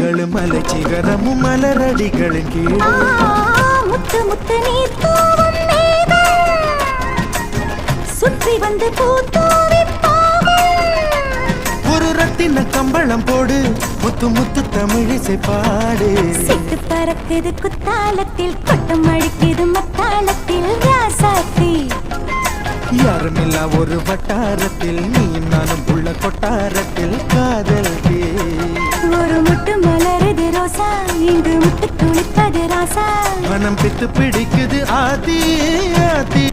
மலைகளும் மலை சிகரமும் மலரடிகளின் கீழே. முத்து முத்து மேகம் சுற்றி வந்து ஒரு ரத்தின கம்பளம் போடு முத்து முத்து தமிழிசை பாடு. சிட்டு பறக்குது குத்தாலத்தில் கொட்டம் அடிக்குது மத்தாளத்தில் ராசாத்தி. யாருமில்லா ஒரு வட்டாரத்தில் நீயும் நானும் உள்ள கொட்டாரத்தில் காதல். துளிப்பது ராசா. மனம் பித்து பிடிக்குது ஆதி ஆதி.